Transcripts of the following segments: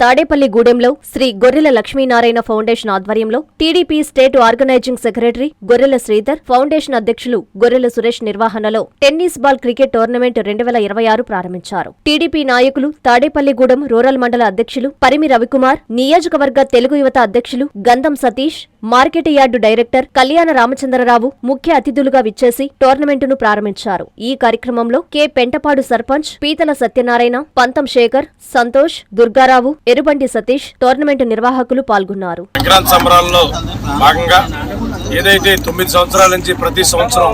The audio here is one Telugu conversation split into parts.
తాడేపల్లి గూడెంలో శ్రీ గొర్రెల లక్ష్మీనారాయణ ఫౌండేషన్ ఆధ్వర్యంలో TDP state organising secretary Gorrela Sridhar foundation అధ్యక్షులు గొర్రెల సురేష్ నిర్వహణలో టెన్నిస్ బాల్ క్రికెట్ టోర్నమెంట్ రెండు వేల ఇరవై ఆరు ప్రారంభించారు. టీడీపీ నాయకులు తాడేపల్లిగూడెం రూరల్ మండల అధ్యక్షులు పరిమి రవికుమార్ నియోజకవర్గ తెలుగు యువత అధ్యక్షులు గంధం సతీష్ మార్కెట్ యార్డు డైరెక్టర్ కళ్యాణ రామచంద్రరావు ముఖ్య అతిథులుగా విచ్చేసి టోర్నమెంటును ప్రారంభించారు. ఈ కార్యక్రమంలో కె. పెంటపాడు సర్పంచ్ పీతల సత్యనారాయణ పంతం శేఖర్ సంతోష్ దుర్గారావు ఎరుబంటి సతీష్ టోర్నమెంట్ నిర్వాహకులు పాల్గొన్నారు. సంక్రాంతి సంబరాల్లో భాగంగా ఏదైతే తొమ్మిది సంవత్సరాల నుంచి ప్రతి సంవత్సరం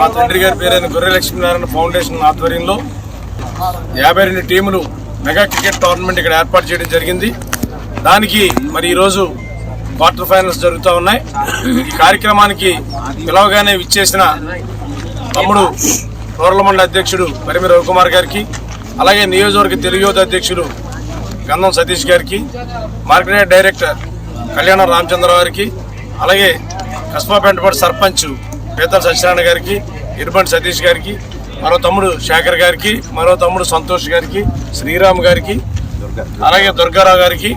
మా తండ్రి గారి పేరైన గొర్రె లక్ష్మీనారాయణ ఫౌండేషన్ ఆధ్వర్యంలో యాభై రెండు టీములు మెగా క్రికెట్ టోర్నమెంట్ ఇక్కడ ఏర్పాటు చేయడం జరిగింది. దానికి మరి ఈరోజు క్వార్టర్ ఫైనల్స్ జరుగుతూ ఉన్నాయి. ఈ కార్యక్రమానికి పిలవగానే విచ్చేసిన తమ్ముడు రూరల్ అధ్యక్షుడు పరిమి రవికుమార్ గారికి అలాగే నియోజకవర్గ తెలుగు అధ్యక్షుడు గంధం సతీష్ గారికి మార్కెట్ డైరెక్టర్ కళ్యాణ రామచంద్ర గారికి అలాగే కస్బా పెంటపాటి సర్పంచ్ పేతల సత్యనారాయణ గారికి ఇరుబంటి సతీష్ గారికి మరో తమ్ముడు శేఖర్ గారికి మరో తమ్ముడు సంతోష్ గారికి శ్రీరామ్ గారికి అలాగే దుర్గారావు గారికి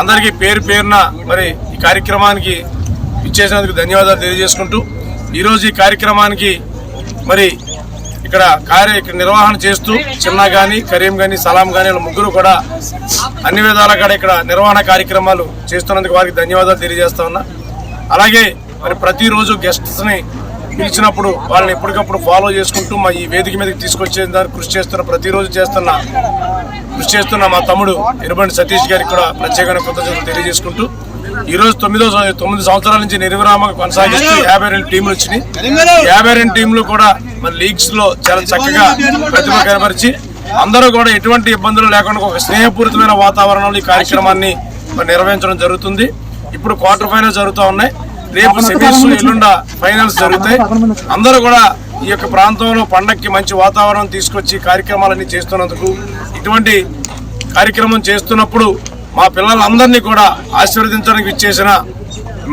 అందరికీ పేరు పేరున మరి కార్యక్రమానికి ఇచ్చేసినందుకు ధన్యవాదాలు తెలియజేసుకుంటూ ఈరోజు ఈ కార్యక్రమానికి మరి ఇక్కడ కార్య ఇక్కడ నిర్వహణ చేస్తూ చిన్న కానీ కరీం కానీ సలాం కానీ ముగ్గురు కూడా అన్ని విధాల కూడా ఇక్కడ నిర్వహణ కార్యక్రమాలు చేస్తున్నందుకు వారికి ధన్యవాదాలు తెలియజేస్తా ఉన్నా. అలాగే మరి ప్రతిరోజు గెస్ట్స్ని పిలిచినప్పుడు వాళ్ళని ఎప్పటికప్పుడు ఫాలో చేసుకుంటూ మా ఈ వేదిక మీదకి తీసుకొచ్చే దానికి కృషి చేస్తున్న ప్రతిరోజు చేస్తున్న కృషి చేస్తున్న మా తమ్ముడు ఎరుబండి సతీష్ గారికి కూడా ప్రత్యేకమైన కృతజ్ఞతలు తెలియజేసుకుంటూ ఈ రోజు తొమ్మిదో తొమ్మిది సంవత్సరాల నుంచి నిర్విరామంగా కొనసాగిస్తూ యాభై రెండు టీంలు వచ్చినాయి. యాభై రెండు టీంలు కూడా మన లీగ్స్లో చాలా చక్కగా ప్రతిభ కనపరిచి అందరూ కూడా ఎటువంటి ఇబ్బందులు లేకుండా ఒక స్నేహపూరితమైన వాతావరణంలో ఈ కార్యక్రమాన్ని నిర్వహించడం జరుగుతుంది. ఇప్పుడు క్వార్టర్ ఫైనల్ జరుగుతూ ఉన్నాయి. రేపు సెమీస్ ఎల్లుండ ఫైనల్స్ జరుగుతాయి. అందరూ కూడా ఈ యొక్క ప్రాంతంలో పండక్కి మంచి వాతావరణం తీసుకొచ్చి కార్యక్రమాలన్నీ చేస్తున్నందుకు ఇటువంటి కార్యక్రమం చేస్తున్నప్పుడు మా పిల్లలందరినీ కూడా ఆశీర్వదించడానికి ఇచ్చేసిన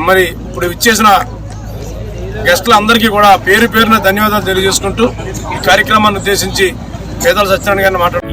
మరి ఇప్పుడు ఇచ్చేసిన గెస్టులందరికీ కూడా పేరు పేరున ధన్యవాదాలు తెలియజేసుకుంటూ ఈ కార్యక్రమాన్ని ఉద్దేశించి పేదల సత్యనారాయణ గారిని మాట్లాడు